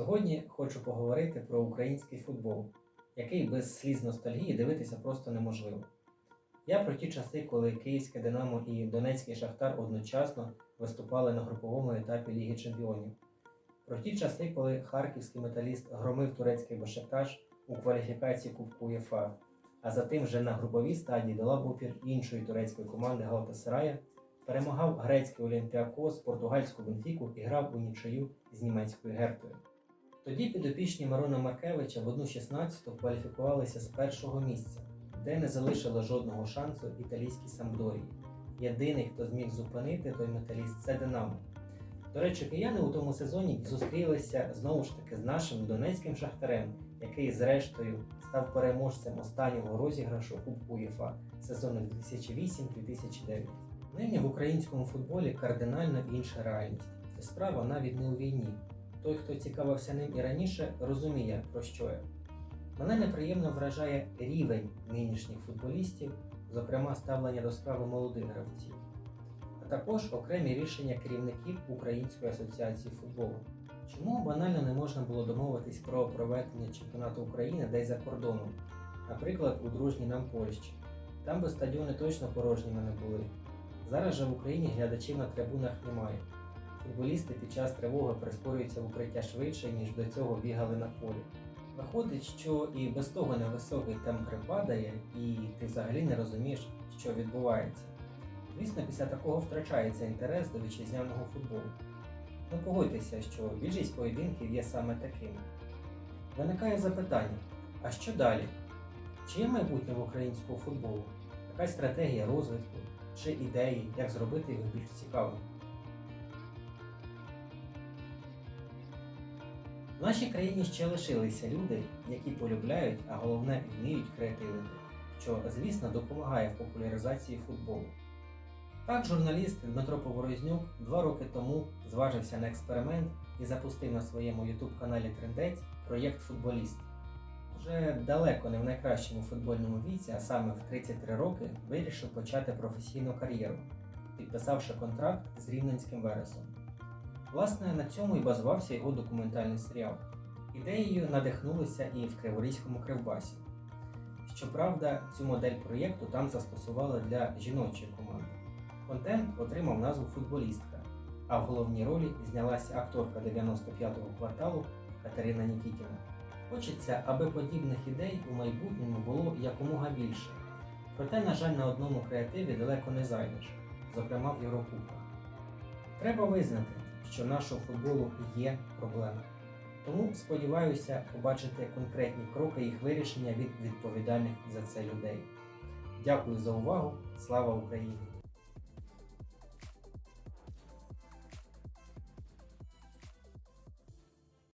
Сьогодні хочу поговорити про український футбол, який без сліз ностальгії дивитися просто неможливо. Я про ті часи, коли Київське Динамо і Донецький Шахтар одночасно виступали на груповому етапі Ліги Чемпіонів. Про ті часи, коли харківський металіст громив турецький Башакташ у кваліфікації Кубку УЄФА, а затим вже на груповій стадії дала опір іншої турецької команди Галатасарая, перемагав грецький Олімпіакос, португальську Бенфіку і грав у нічию з німецькою Гертою. Тоді підопічні Марона Маркевича в 1.16 кваліфікувалися з першого місця, де не залишило жодного шансу італійській Самдорії. Єдиний, хто зміг зупинити той металіст, це Динамо. До речі, кияни у тому сезоні зустрілися знову ж таки з нашим донецьким шахтарем, який, зрештою, став переможцем останнього розіграшу Кубку УЄФА сезону 2008-2009. Нині в українському футболі кардинально інша реальність. Це справа навіть не у війні. Той, хто цікавився ним і раніше, розуміє, про що я. Мене неприємно вражає рівень нинішніх футболістів, зокрема ставлення до справи молодих гравців, а також окремі рішення керівників Української асоціації футболу. Чому банально не можна було домовитись про проведення чемпіонату України десь за кордоном, наприклад, у дружній нам Польщі? Там би стадіони точно порожніми не були. Зараз же в Україні глядачів на трибунах немає. Футболісти під час тривоги прискорюються в укриття швидше, ніж до цього бігали на полі. Виходить, що і без того невисокий темп гри падає, і ти взагалі не розумієш, що відбувається. Звісно, після такого втрачається інтерес до вітчизняного футболу. Ну погодьтеся, що більшість поєдинків є саме такими. Виникає запитання: а що далі? Чи є майбутнє в українського футболу? Якась стратегія розвитку чи ідеї, як зробити його більш цікавим? В нашій країні ще лишилися люди, які полюбляють, а головне вміють креативити, що, звісно, допомагає в популяризації футболу. Так, журналіст Дмитро Поворознюк два роки тому зважився на експеримент і запустив на своєму YouTube-каналі Трендець проєкт Футболіст. Вже далеко не в найкращому футбольному віці, а саме в 33 роки, вирішив почати професійну кар'єру, підписавши контракт з Рівненським Вересом. Власне, на цьому і базувався його документальний серіал. Ідеєю надихнулися і в Криворізькому Кривбасі. Щоправда, цю модель проєкту там застосували для жіночої команди. Контент отримав назву Футболістка, а в головній ролі знялася акторка 95-го кварталу Катерина Нікітіна. Хочеться, аби подібних ідей у майбутньому було якомога більше. Проте, на жаль, на одному креативі далеко не зайдеш, зокрема в Єврокубках. Треба визнати, що нашого футболу є проблеми. Тому сподіваюся побачити конкретні кроки їх вирішення від відповідальних за це людей. Дякую за увагу! Слава Україні!